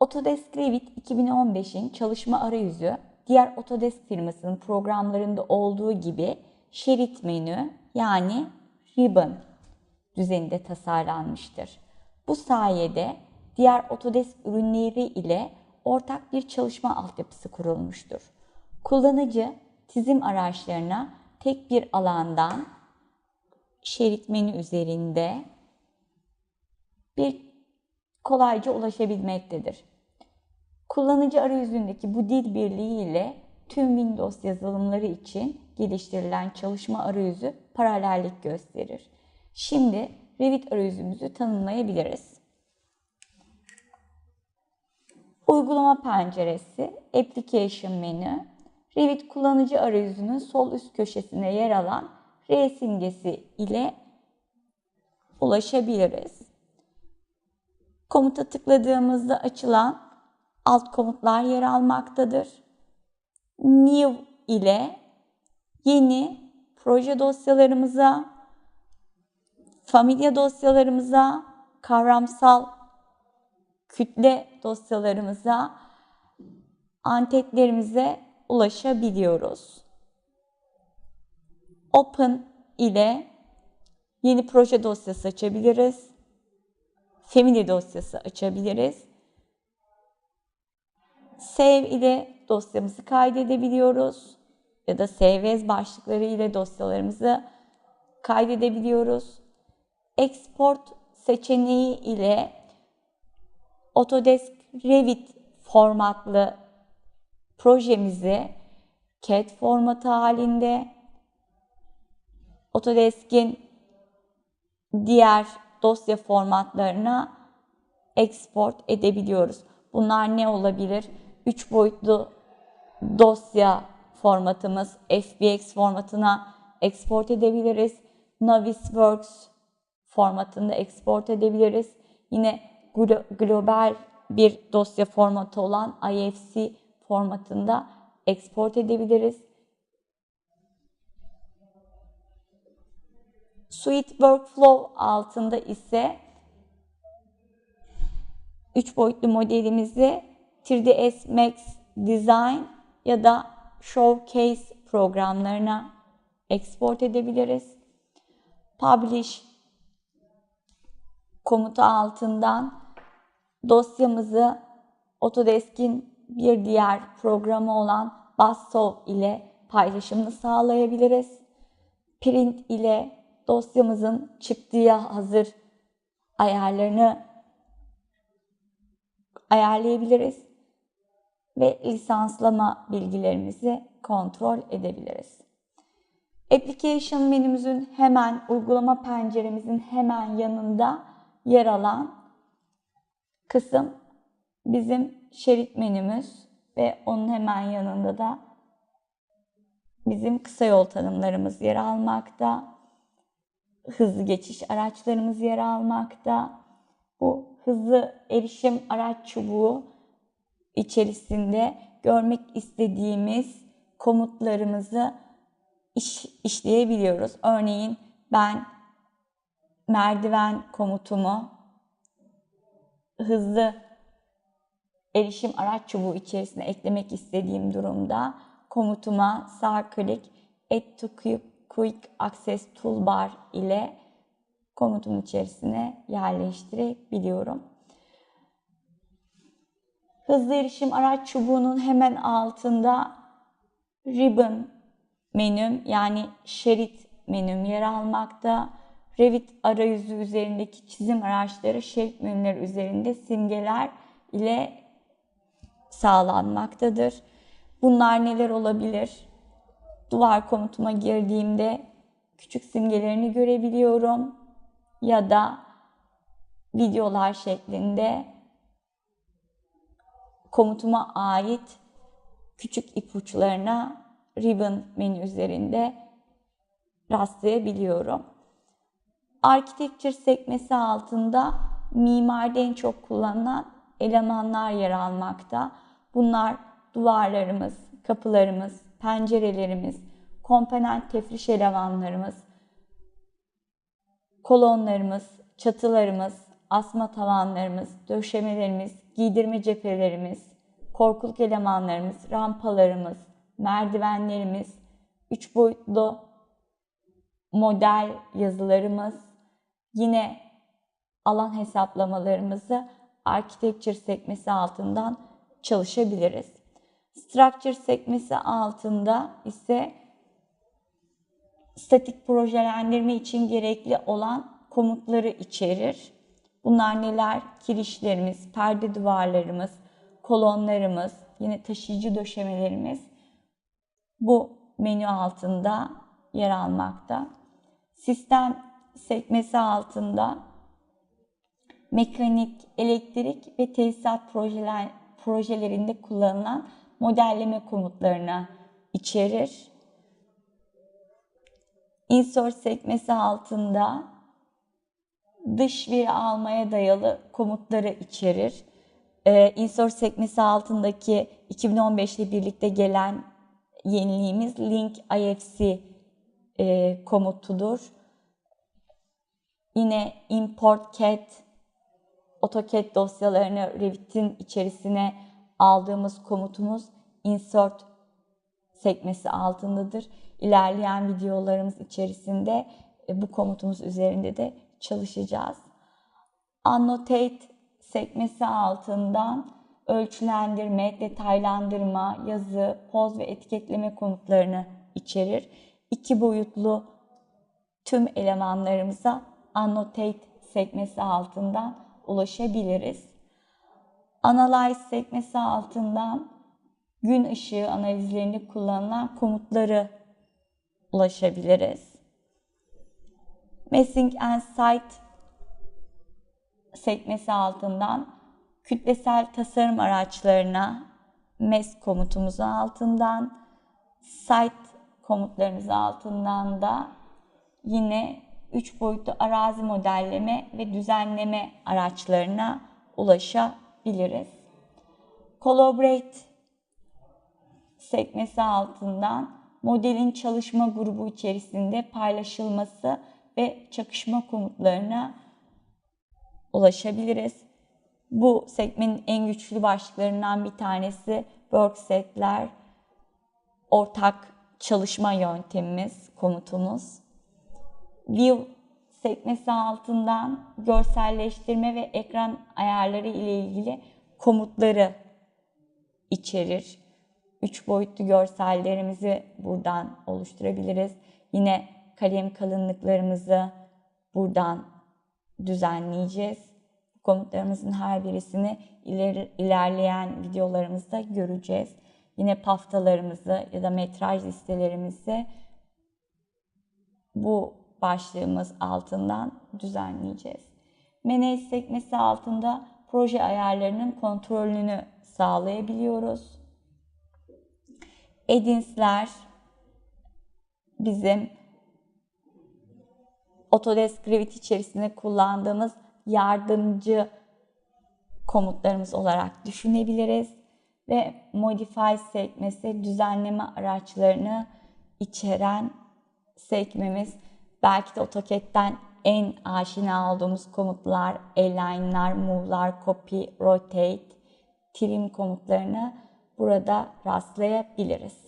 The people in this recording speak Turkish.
Autodesk Revit 2015'in çalışma arayüzü diğer Autodesk firmasının programlarında olduğu gibi şerit menü yani ribbon düzeninde tasarlanmıştır. Bu sayede diğer Autodesk ürünleri ile ortak bir çalışma altyapısı kurulmuştur. Kullanıcı çizim araçlarına tek bir alandan şerit menü üzerinde bir kolayca ulaşabilmektedir. Kullanıcı arayüzündeki bu dil birliği ile tüm Windows yazılımları için geliştirilen çalışma arayüzü paralellik gösterir. Şimdi Revit arayüzümüzü tanımlayabiliriz. Uygulama penceresi, Application menü, Revit kullanıcı arayüzünün sol üst köşesine yer alan R simgesi ile ulaşabiliriz. Komuta tıkladığımızda açılan alt komutlar yer almaktadır. New ile yeni proje dosyalarımıza, familya dosyalarımıza, kavramsal kütle dosyalarımıza, antetlerimize ulaşabiliyoruz. Open ile yeni proje dosyası açabiliriz. Family dosyası açabiliriz. Save ile dosyamızı kaydedebiliyoruz. Ya da Save as başlıkları ile dosyalarımızı kaydedebiliyoruz. Export seçeneği ile Autodesk Revit formatlı projemizi CAD formatı halinde Autodesk'in diğer dosya formatlarına export edebiliyoruz. Bunlar ne olabilir? 3 boyutlu dosya formatımız FBX formatına export edebiliriz. Navisworks formatında export edebiliriz. Yine global bir dosya formatı olan IFC formatında export edebiliriz. Suite Workflow altında ise 3 boyutlu modelimizi 3ds Max Design ya da Showcase programlarına export edebiliriz. Publish komutu altından dosyamızı Autodesk'in bir diğer programı olan Bassov ile paylaşımını sağlayabiliriz. Print ile dosyamızın çıktıya hazır ayarlarını ayarlayabiliriz ve lisanslama bilgilerimizi kontrol edebiliriz. Application menümüzün hemen uygulama penceremizin hemen yanında yer alan kısım bizim şerit menümüz ve onun hemen yanında da bizim kısa yol tanımlarımız yer almakta. Hızlı geçiş araçlarımız yer almakta. Bu hızlı erişim araç çubuğu içerisinde görmek istediğimiz komutlarımızı iş, işleyebiliyoruz. Örneğin ben merdiven komutumu hızlı erişim araç çubuğu içerisine eklemek istediğim durumda komutuma sağ klik Add to Quick Access Toolbar ile komutumun içerisine yerleştirebiliyorum. Hızlı erişim araç çubuğunun hemen altında Ribbon menüm yani şerit menüm yer almakta. Revit arayüzü üzerindeki çizim araçları şerit menüleri üzerinde simgeler ile sağlanmaktadır. Bunlar neler olabilir? Duvar komutuma girdiğimde küçük simgelerini görebiliyorum ya da videolar şeklinde komutuma ait küçük ipuçlarına ribbon menü üzerinde rastlayabiliyorum. Architecture sekmesi altında mimaride en çok kullanılan elemanlar yer almakta. Bunlar duvarlarımız, kapılarımız, pencerelerimiz, komponent tefriş elemanlarımız, kolonlarımız, çatılarımız, asma tavanlarımız, döşemelerimiz, giydirme cephelerimiz, korkuluk elemanlarımız, rampalarımız, merdivenlerimiz, üç boyutlu model yazılarımız, yine alan hesaplamalarımızı Architecture sekmesi altından çalışabiliriz. Structure sekmesi altında ise statik projelendirme için gerekli olan komutları içerir. Bunlar neler? Kirişlerimiz, perde duvarlarımız, kolonlarımız, yine taşıyıcı döşemelerimiz bu menü altında yer almakta. Sistem sekmesi altında mekanik, elektrik ve tesisat projeler, projelerinde kullanılan modelleme komutlarını içerir. Insert sekmesi altında dış veri almaya dayalı komutları içerir. Ee, insert sekmesi altındaki 2015 ile birlikte gelen yeniliğimiz link IFC e, komutudur. Yine import cat AutoCAD dosyalarını Revit'in içerisine aldığımız komutumuz insert sekmesi altındadır. İlerleyen videolarımız içerisinde e, bu komutumuz üzerinde de çalışacağız. Annotate sekmesi altından ölçülendirme, detaylandırma, yazı, poz ve etiketleme komutlarını içerir. İki boyutlu tüm elemanlarımıza Annotate sekmesi altından ulaşabiliriz. Analyze sekmesi altından gün ışığı analizlerinde kullanılan komutları ulaşabiliriz. Messing and Site sekmesi altından kütlesel tasarım araçlarına MES komutumuzun altından Site komutlarımız altından da yine 3 boyutlu arazi modelleme ve düzenleme araçlarına ulaşabiliriz. Collaborate sekmesi altından modelin çalışma grubu içerisinde paylaşılması ve çakışma komutlarına ulaşabiliriz. Bu sekmenin en güçlü başlıklarından bir tanesi worksetler, ortak çalışma yöntemimiz, komutumuz. View sekmesi altından görselleştirme ve ekran ayarları ile ilgili komutları içerir. Üç boyutlu görsellerimizi buradan oluşturabiliriz. Yine kalem kalınlıklarımızı buradan düzenleyeceğiz. Komutlarımızın her birisini ileri, ilerleyen videolarımızda göreceğiz. Yine paftalarımızı ya da metraj listelerimizi bu başlığımız altından düzenleyeceğiz. Manage sekmesi altında proje ayarlarının kontrolünü sağlayabiliyoruz. Edins'ler bizim Autodesk Revit içerisinde kullandığımız yardımcı komutlarımız olarak düşünebiliriz. Ve Modify sekmesi düzenleme araçlarını içeren sekmemiz. Belki de AutoCAD'den en aşina olduğumuz komutlar, align'lar, move'lar, copy, rotate, trim komutlarını burada rastlayabiliriz.